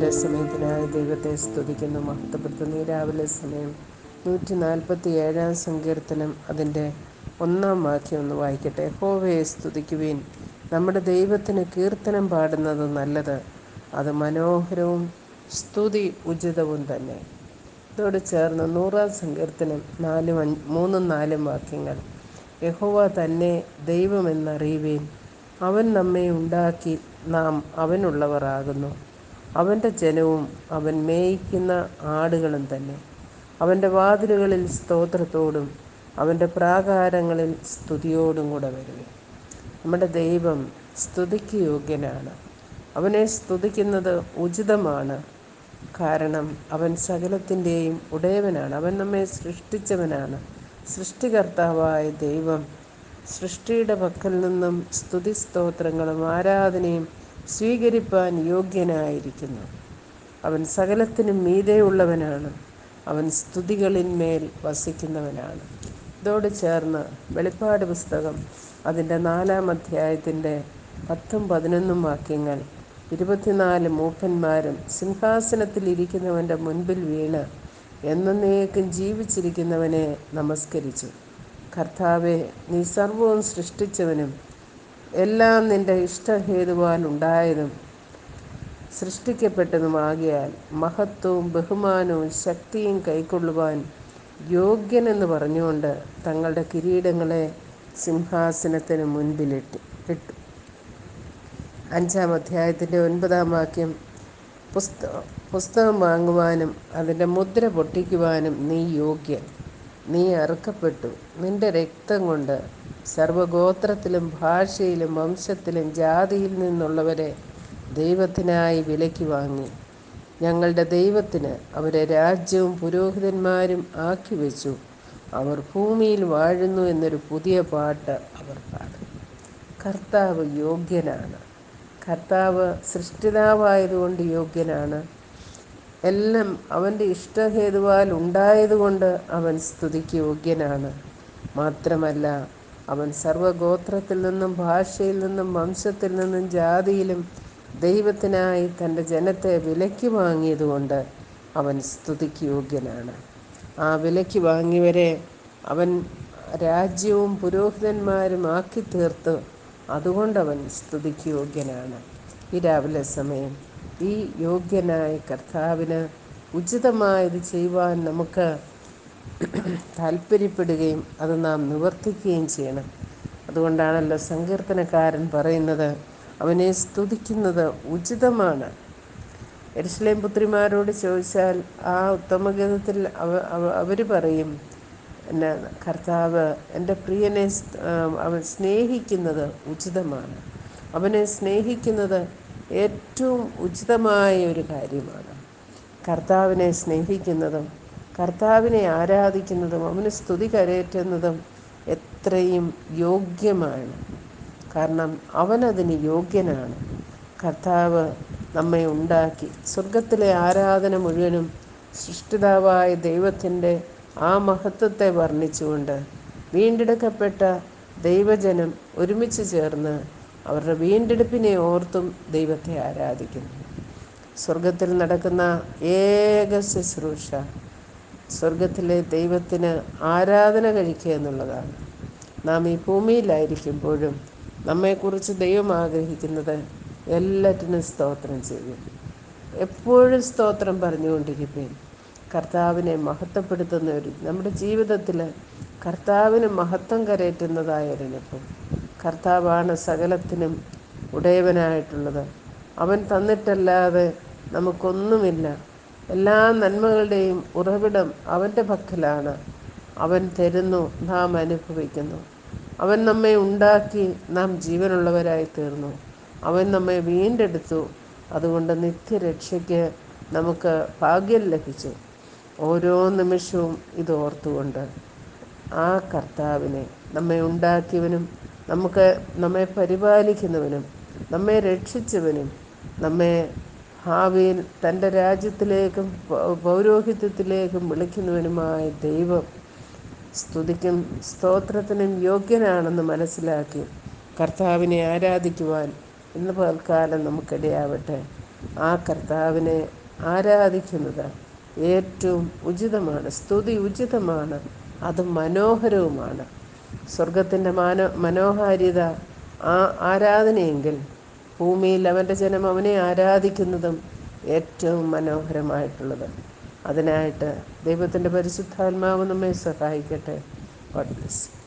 രാവിലെ സമയത്തിനായി ദൈവത്തെ സ്തുതിക്കുന്നു. മഹത്വപ്പെടുത്തുന്നു ഈ രാവിലെ സമയം നൂറ്റി നാൽപ്പത്തി ഏഴാം സങ്കീർത്തനം അതിന്റെ ഒന്നാം വാക്യം ഒന്ന് വായിക്കട്ടെ. ഹോവയെ സ്തുതിക്കുവീൻ. നമ്മുടെ ദൈവത്തിന് കീർത്തനം പാടുന്നത് നല്ലത്. അത് മനോഹരവും സ്തുതി ഉചിതവും തന്നെ. ഇതോട് ചേർന്ന് നൂറാം സങ്കീർത്തനം നാലും മൂന്നും നാലും വാക്യങ്ങൾ. യഹോവ തന്നെ ദൈവമെന്നറിയുവീൻ അവൻ നമ്മെ ഉണ്ടാക്കി നാം അവനുള്ളവർ ആകുന്നു അവന്റെ ജനവും അവൻ മേയിക്കുന്ന ആടുകളും തന്നെ. അവന്റെ വാതിലുകളിൽ സ്തോത്രത്തോടും അവന്റെ പ്രാകാരങ്ങളിൽ സ്തുതിയോടും കൂടെ വരുവേ. നമ്മുടെ ദൈവം സ്തുതിക്ക് യോഗ്യനാണ്. അവനെ സ്തുതിക്കുന്നത് ഉചിതമാണ്. കാരണം അവൻ സകലത്തിന്റെയും ഉടയവനാണ്. അവൻ നമ്മെ സൃഷ്ടിച്ചവനാണ്. സൃഷ്ടികർത്താവായ ദൈവം സൃഷ്ടിയുടെ പക്കൽ നിന്നും സ്തുതി സ്തോത്രങ്ങളും ആരാധനയും സ്വീകരിപ്പാൻ യോഗ്യനായിരിക്കുന്നു. അവൻ സകലത്തിനും മീതെയുള്ളവനാണ്. അവൻ സ്തുതികളിന്മേൽ വസിക്കുന്നവനാണ്. ഇതോട് ചേർന്ന് വെളിപ്പാട് പുസ്തകം അതിന്റെ നാലാം അധ്യായത്തിന്റെ പത്തും പതിനൊന്നും വാക്യങ്ങൾ ഇരുപത്തിനാല് മൂപ്പന്മാരും സിംഹാസനത്തിൽ ഇരിക്കുന്നവന്റെ മുൻപിൽ വീണ് എന്നേക്കും ജീവിച്ചിരിക്കുന്നവനെ നമസ്കരിച്ചു. കർത്താവെ നീ സർവവും സൃഷ്ടിച്ചവനും എല്ലാം നിന്റെ ഇഷ്ടഹേതുവാൽ ഉണ്ടായതും സൃഷ്ടിക്കപ്പെട്ടതുമാകിയാൽ മഹത്വവും ബഹുമാനവും ശക്തിയും കൈക്കൊള്ളുവാൻ യോഗ്യനെന്ന് പറഞ്ഞുകൊണ്ട് തങ്ങളുടെ കിരീടങ്ങളെ സിംഹാസനത്തിന് മുൻപിലിട്ട് ഇട്ടു. അഞ്ചാം അധ്യായത്തിന്റെ ഒൻപതാം വാക്യം പുസ്തകം വാങ്ങുവാനും അതിന്റെ മുദ്ര പൊട്ടിക്കുവാനും നീ യോഗ്യൻ. നീ അറുക്കപ്പെട്ടു. നിന്റെ രക്തം കൊണ്ട് സർവഗോത്രത്തിലും ഭാഷയിലും വംശത്തിലും ജാതിയിൽ നിന്നുള്ളവരെ ദൈവത്തിനായി വിലയ്ക്ക് വാങ്ങി. ഞങ്ങളുടെ ദൈവത്തിന് അവരെ രാജ്യവും പുരോഹിതന്മാരും ആക്കി വെച്ചു. അവർ ഭൂമിയിൽ വാഴുന്നു എന്നൊരു പുതിയ പാട്ട് അവർ പാടും കർത്താവ് യോഗ്യനാണ്. കർത്താവ് സൃഷ്ടിതാവായതുകൊണ്ട് യോഗ്യനാണ്. എല്ലാം അവന്റെ ഇഷ്ടഹേതുവാൽ ഉണ്ടായതുകൊണ്ട് അവൻ സ്തുതിക്ക് യോഗ്യനാണ്. മാത്രമല്ല അവൻ സർവഗോത്രത്തിൽ നിന്നും ഭാഷയിൽ നിന്നും വംശത്തിൽ നിന്നും ജാതിയിലും ദൈവത്തിനായി തന്റെ ജനത്തെ വിലയ്ക്ക് വാങ്ങിയതുകൊണ്ട് അവൻ സ്തുതിക്ക് യോഗ്യനാണ് ആ വിലയ്ക്ക് വാങ്ങിയവരെ അവൻ രാജ്യവും പുരോഹിതന്മാരും ആക്കി തീർത്ത് അതുകൊണ്ടവൻ സ്തുതിക്ക് യോഗ്യനാണ് ഈ രാവിലെ സമയം ഈ യോഗ്യനായ കർത്താവിന് ഉചിതമായത് ചെയ്യുവാൻ നമുക്ക് താല്പര്യപ്പെടുകയും അത് നാം നിവർത്തിക്കുകയും ചെയ്യണം. അതുകൊണ്ടാണല്ലോ സങ്കീർത്തനക്കാരൻ പറയുന്നത് അവനെ സ്തുതിക്കുന്നത് ഉചിതമാണ്. എരുസലേം പുത്രിമാരോട് ചോദിച്ചാൽ ആ ഉത്തമഗീതത്തിൽ അവ അവർ പറയും എന്നെ കർത്താവ് എന്റെ പ്രിയനെ അവൻ സ്നേഹിക്കുന്നത് ഉചിതമാണ്. അവനെ സ്നേഹിക്കുന്നത് ഏറ്റവും ഉചിതമായ ഒരു കാര്യമാണ്. കർത്താവിനെ സ്നേഹിക്കുന്നതും കർത്താവിനെ ആരാധിക്കുന്നതും അവന് സ്തുതി കരയറ്റുന്നതും എത്രയും യോഗ്യമാണ്. കാരണം അവനതിന് യോഗ്യനാണ്. കർത്താവ് നമ്മെ ഉണ്ടാക്കി. സ്വർഗത്തിലെ ആരാധന മുഴുവനും സൃഷ്ടിതാവായ ദൈവത്തിന്റെ ആ മഹത്വത്തെ വർണിച്ചുകൊണ്ട് വീണ്ടെടുക്കപ്പെട്ട ദൈവജനം ഒരുമിച്ച് ചേർന്ന് അവരുടെ വീണ്ടെടുപ്പിനെ ഓർത്തും ദൈവത്തെ ആരാധിക്കുന്നു. സ്വർഗത്തിൽ നടക്കുന്ന ഏക ശുശ്രൂഷ സ്വർഗത്തിലെ ദൈവത്തിന് ആരാധന കഴിക്കുക എന്നുള്ളതാണ്. നാം ഈ ഭൂമിയിലായിരിക്കുമ്പോഴും നമ്മെക്കുറിച്ച് ദൈവം ആഗ്രഹിക്കുന്നത് എല്ലാറ്റിനും സ്തോത്രം ചെയ്യും. എപ്പോഴും സ്തോത്രം പറഞ്ഞുകൊണ്ടിരിപ്പേൻ. കർത്താവിനെ മഹത്വപ്പെടുത്തുന്ന ഒരു നമ്മുടെ ജീവിതത്തിൽ കർത്താവിന് മഹത്വം കരയറ്റുന്നതായ ഒരനുഭവം കർത്താവാണ് സകലത്തിനും ഉടയവനായിട്ടുള്ളത്. അവൻ തന്നിട്ടല്ലാതെ നമുക്കൊന്നുമില്ല. എല്ലാ നന്മകളുടെയും ഉറവിടം അവന്റെ പക്കലാണ്. അവൻ തരുന്നു നാം അനുഭവിക്കുന്നു. അവൻ നമ്മെ ഉണ്ടാക്കി നാം ജീവനുള്ളവരായി തീർന്നു. അവൻ നമ്മെ വീണ്ടെടുത്തു. അതുകൊണ്ട് നിത്യരക്ഷയ്ക്ക് നമുക്ക് ഭാഗ്യം ലഭിച്ചു. ഓരോ നിമിഷവും ഇത് ഓർത്തുകൊണ്ട് ആ കർത്താവിനെ നമ്മെ ഉണ്ടാക്കിയവനും നമുക്ക് നമ്മെ പരിപാലിക്കുന്നവനും നമ്മെ രക്ഷിച്ചവനും നമ്മെ ഭാവിയിൽ തന്റെ രാജ്യത്തിലേക്കും പൗരോഹിത്യത്തിലേക്കും വിളിക്കുന്നവനുമായ ദൈവം സ്തുതിക്കും സ്തോത്രത്തിനും യോഗ്യനാണെന്ന് മനസ്സിലാക്കി കർത്താവിനെ ആരാധിക്കുവാൻ ഇന്ന് പൽക്കാലം നമുക്കിടയാവട്ടെ. ആ കർത്താവിനെ ആരാധിക്കുന്നത് ഏറ്റവും ഉചിതമാണ് സ്തുതി ഉചിതമാണ് അത് മനോഹരവുമാണ്. സ്വർഗത്തിന്റെ മാനോ മനോഹാരിത ആ ആരാധനയെങ്കിൽ ഭൂമിയിൽ അവന്റെ ജനം അവനെ ആരാധിക്കുന്നതും ഏറ്റവും മനോഹരമായിട്ടുള്ളത്. അതിനായിട്ട് ദൈവത്തിന്റെ പരിശുദ്ധാത്മാവ് നമ്മെ സഹായിക്കട്ടെ. God bless